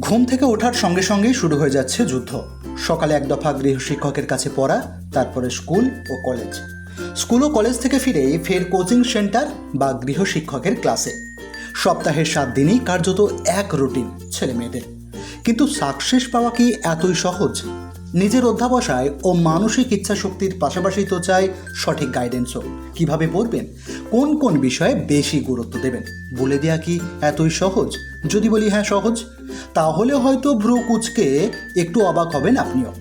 ঘুম থেকে ওঠার সঙ্গে সঙ্গেই শুরু হয়ে যাচ্ছে যুদ্ধ। সকালে এক দফা গৃহ শিক্ষকের কাছে পড়া, তারপরে স্কুল ও কলেজ। স্কুল ও কলেজ থেকে ফিরে ফের কোচিং সেন্টার বা গৃহশিক্ষকের ক্লাসে। সপ্তাহের সাত দিনই কার্যত এক রুটিন ছেলে মেয়েদের কিন্তু সাকসেস পাওয়া কি এতই সহজ? নিজের অধ্যাবসায় ও মানসিক ইচ্ছা শক্তির পাশাপাশি তো চাই সঠিক গাইডেন্সও কীভাবে পড়বেন? কোন কোন বিষয়ে বেশি গুরুত্ব দেবেন? বলে দেয়া কি এতই সহজ? যদি বলি হ্যাঁ সহজ, তাহলে হয়তো ভ্রু কুচকে একটু অবাক হবেন আপনিও।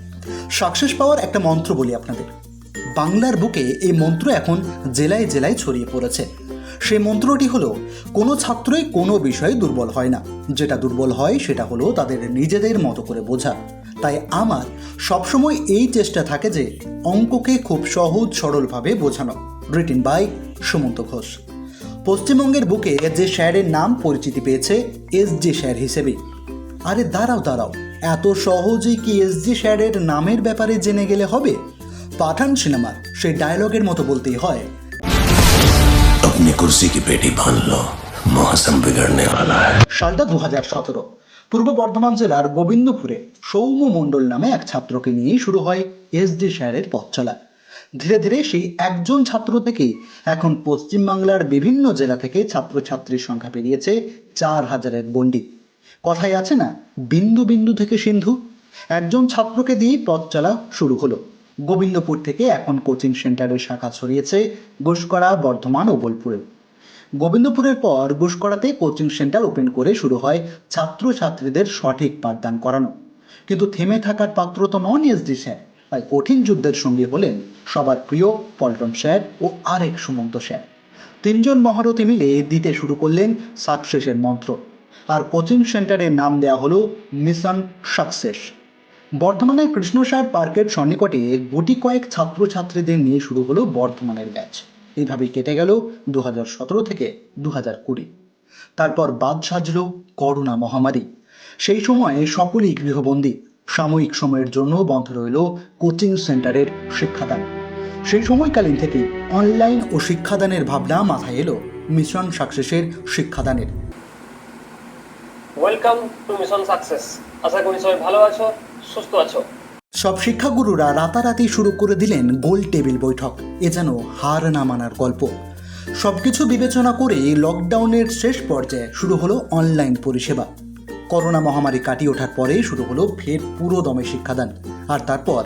সাকসেস পাওয়ার একটা মন্ত্র বলি আপনাদের। বাংলার বুকে এই মন্ত্র এখন জেলায় জেলায় ছড়িয়ে পড়েছে। সেই মন্ত্রটি হলো, কোনো ছাত্রই কোনো বিষয়ে দুর্বল হয় না। যেটা দুর্বল হয় সেটা হলো তাদের নিজেদের মতো করে বোঝা। তাই আমার সবসময় এই চেষ্টা থাকে যে অঙ্ককে খুব সহজ সরলভাবে বোঝানো। Written by Sumanta Ghosh. পশ্চিমবঙ্গের বুকে যে স্যারের নাম পরিচিতি পেয়েছে এস জি স্যার হিসেবে। আরে দাঁড়াও দাঁড়াও, এত সহজেই কি এস জি স্যারের নামের ব্যাপারে জেনে গেলে হবে? পাঠান সিনেমার, সেই ডায়লগের মতো বলতেই হয়। अपनी कुर्सी की पेटी बांध लो मौसम बिगड़ने वाला है সালটা দু হাজার সতেরো পূর্ব বর্ধমান জেলার গোবিন্দপুরে সৌম্য মণ্ডল নামে এক ছাত্রকে নিয়েই শুরু হয় এস ডি স্যারের পথ চলা ধীরে ধীরে সেই একজন ছাত্র থেকেই এখন পশ্চিমবাংলার বিভিন্ন জেলা থেকে ছাত্রছাত্রীর সংখ্যা পেরিয়েছে চার হাজারের গণ্ডি কথায় আছে না বিন্দু বিন্দু থেকে সিন্ধু একজন ছাত্রকে দিয়েই পথ চলা শুরু হলো গোবিন্দপুর থেকে এখন কোচিং সেন্টারের শাখা ছড়িয়েছে ঘোষকরা বর্ধমান ও বোলপুরে। গোবিন্দপুরের পর ঘুষকরাতে কোচিং সেন্টার ওপেন করে শুরু হয় ছাত্রছাত্রীদের সঠিক পাঠদান করানো। কিন্তু থেমে থাকার পাত্র তো নন এসডি স্যার। তাই কঠিন যুদ্ধের সঙ্গী হলেন সবার প্রিয় পল্টন স্যার ও আরেক সুমন্ত স্যার। তিনজন মহারথী মিলে দিতে শুরু করলেন সাকসেসের মন্ত্র। আর কোচিং সেন্টারের নাম দেওয়া হলো মিশন সাকসেস। বর্ধমানের কৃষ্ণসার পার্কের সন্নিকটে গুটি কয়েক ছাত্রছাত্রীদের নিয়ে শুরু হলো বর্ধমানের ব্যাচ। এইভাবেই কেটে গেল দু হাজার সতেরো থেকে দু হাজার কুড়ি। তারপর বাদ সাজল করোনা মহামারী। সেই সময়ে সকলেই গৃহবন্দী। সাময়িক সময়ের জন্য বন্ধ রইল কোচিং সেন্টারের শিক্ষাদান। সেই সময়কালীন থেকে অনলাইন ও শিক্ষাদানের ভাবনা মাথায় এলো মিশন সাকসেসের শিক্ষাদানের। ওয়েলকাম টু মিশন সাকসেস আশা করি সবাই ভালো আছো। সুস্থ আছো? সব শিক্ষাগুরুরা রাতারাতি শুরু করে দিলেন গোল টেবিল বৈঠক। এ যেন হার না মানার গল্প। সবকিছু বিবেচনা করে লকডাউনের শেষ পর্যায়ে শুরু হলো অনলাইন পরিষেবা। করোনা মহামারী কাটিয়ে ওঠার পরে শুরু হলো ফের পুরো দমে শিক্ষাদান। আর তারপর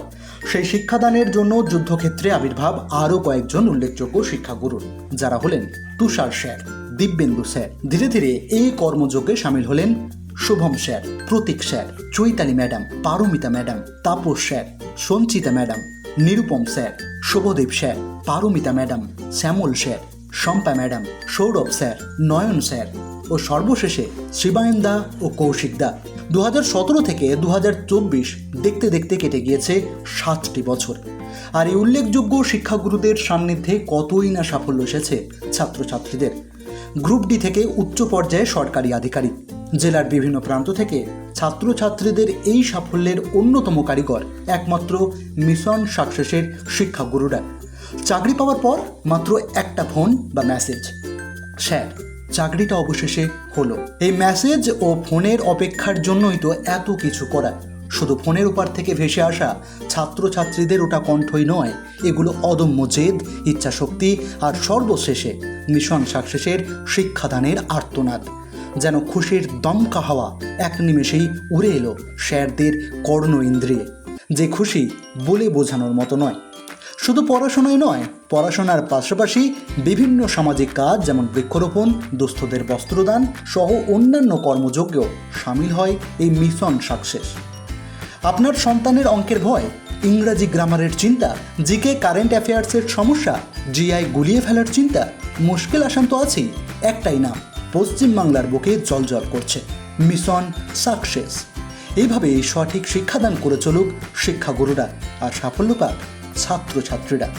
সেই শিক্ষাদানের জন্য যুদ্ধক্ষেত্রে আবির্ভাব আরও কয়েকজন উল্লেখযোগ্য শিক্ষাগুরুর যারা হলেন তুষার স্যার, দিব্যেন্দু স্যার। ধীরে ধীরে এই কর্মযজ্ঞে সামিল হলেন Shubham sir, Pratik sir, Chaitali madam, Paramita madam, Tapas sir, Sanchita madam, Nirupam sir, Shubhadeb sir, Paramita madam, Shyamal sir, Shampa madam, Sourav sir, Nayan sir ও সর্বশেষে শিবায়ন দা ও কৌশিক দা। দু সতেরো থেকে দু হাজার চব্বিশ দেখতে দেখতে কেটে গিয়েছে সাতটি বছর। আর এই উল্লেখযোগ্য শিক্ষাগুরুদের সান্নিধ্যে কতই না সাফল্য এসেছে ছাত্রছাত্রীদের। গ্রুপ ডি থেকে উচ্চ পর্যায়ে সরকারি আধিকারিক। জেলার বিভিন্ন প্রান্ত থেকে ছাত্রছাত্রীদের এই সাফল্যের অন্যতম কারিগর একমাত্র মিশন সাকসেসের শিক্ষাগুরুরা। চাকরি পাওয়ার পর মাত্র একটা ফোন বা মেসেজ স্যার, চাকরিটা অবশেষে হলো। এই মেসেজ ও ফোনের অপেক্ষার জন্যই তো এত কিছু করা। শুধু ফোনের উপর থেকে ভেসে আসা ছাত্রছাত্রীদের ওটা কণ্ঠই নয়, এগুলো অদম্য জেদ, ইচ্ছাশক্তি আর সর্বশেষে মিশন সাকসেসের শিক্ষাদানের আর্তনাদ। যেন খুশির দমকা হাওয়া এক নিমেষেই উড়ে এলো স্যারদের কর্ণ ইন্দ্রিয়ে। যে খুশি বলে বোঝানোর মতো নয়। শুধু পড়াশোনায় নয়, পড়াশোনার পাশাপাশি বিভিন্ন সামাজিক কাজ যেমন বৃক্ষরোপণ দুস্থদের বস্ত্রদান সহ অন্যান্য কর্মযজ্ঞেও সামিল হয় এই মিশন সাকসেস। আপনার সন্তানের অঙ্কের ভয়, ইংরাজি গ্রামারের চিন্তা, জিকে কারেন্ট অ্যাফেয়ার্সের সমস্যা, জিআই গুলিয়ে ফেলার চিন্তা, মুশকিল আসান তো আছেই, একটাই নাম পশ্চিমবাংলার বুকে জলজল করছে। Mission success. এইভাবে সঠিক শিক্ষাদান করে চলুক শিক্ষাগুরুরা আর সাফল্য পাক ছাত্রছাত্রীরা।